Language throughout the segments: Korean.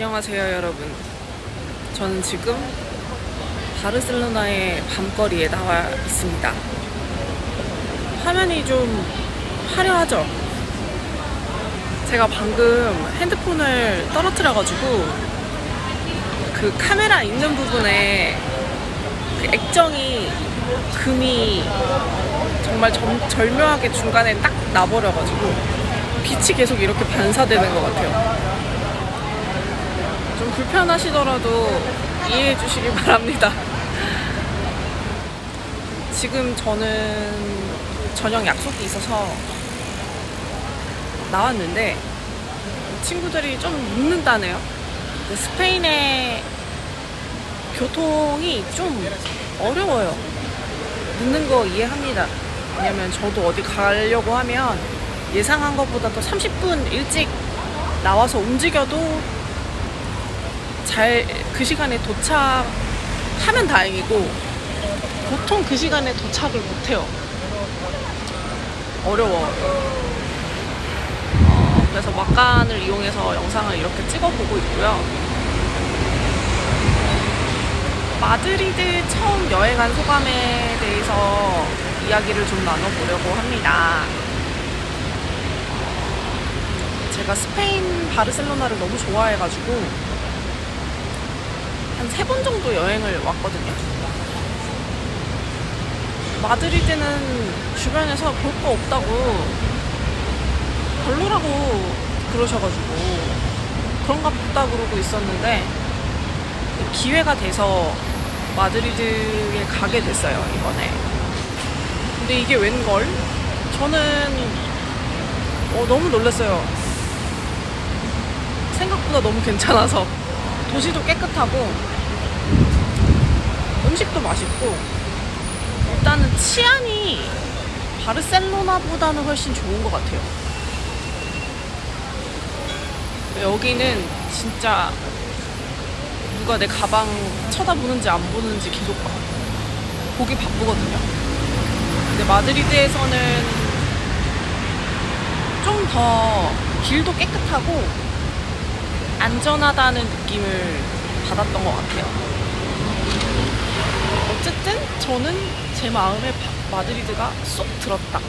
안녕하세요 여러분. 저는 지금 바르셀로나의 밤거리에 나와 있습니다. 화면이 좀 화려하죠? 제가 방금 핸드폰을 떨어뜨려 가지고 그 카메라 있는 부분에 그 액정이 금이 정말 점- 절묘하게 중간에 딱 나버려 가지고 빛이 계속 이렇게 반사되는 것 같아요 좀 불편하시더라도 이해해 주시기 바랍니다. 지금 저는 저녁 약속이 있어서 나왔는데 친구들이 좀 늦는다네요. 근데 스페인의 교통이 좀 어려워요. 늦는 거 이해합니다. 왜냐면 저도 어디 가려고 하면 예상한 것보다 또 30분 일찍 나와서 움직여도 잘 그 시간에 도착하면 다행이고 보통 그 시간에 도착을 못해요. 어려워. 어, 그래서 막간을 이용해서 영상을 이렇게 찍어보고 있고요. 마드리드 처음 여행한 소감에 대해서 이야기를 좀 나눠보려고 합니다. 제가 스페인 바르셀로나를 너무 좋아해가지고 한 세 번 정도 여행을 왔거든요. 마드리드는 주변에서 볼 거 없다고 별로라고 그러셔가지고 그런가 보다 그러고 있었는데 기회가 돼서 마드리드에 가게 됐어요 이번에. 근데 이게 웬걸? 저는 어, 너무 놀랐어요. 생각보다 너무 괜찮아서 도시도 깨끗하고 음식도 맛있고 일단은 치안이 바르셀로나보다는 훨씬 좋은 것 같아요. 여기는 진짜 누가 내 가방 쳐다보는지 안 보는지 계속 봐. 보기 바쁘거든요. 근데 마드리드에서는 좀 더 길도 깨끗하고 안전하다는 느낌을 받았던 것 같아요. 어쨌든 저는 제 마음에 바- 마드리드가 쏙 들었다.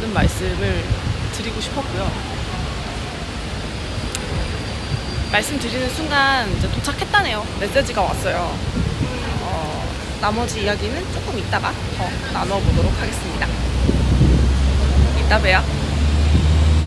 는 말씀을 드리고 싶었고요. 말씀드리는 순간 이제 도착했다네요. 메시지가 왔어요. 어, 나머지 이야기는 조금 이따가 더 나눠보도록 하겠습니다. 이따 봬요.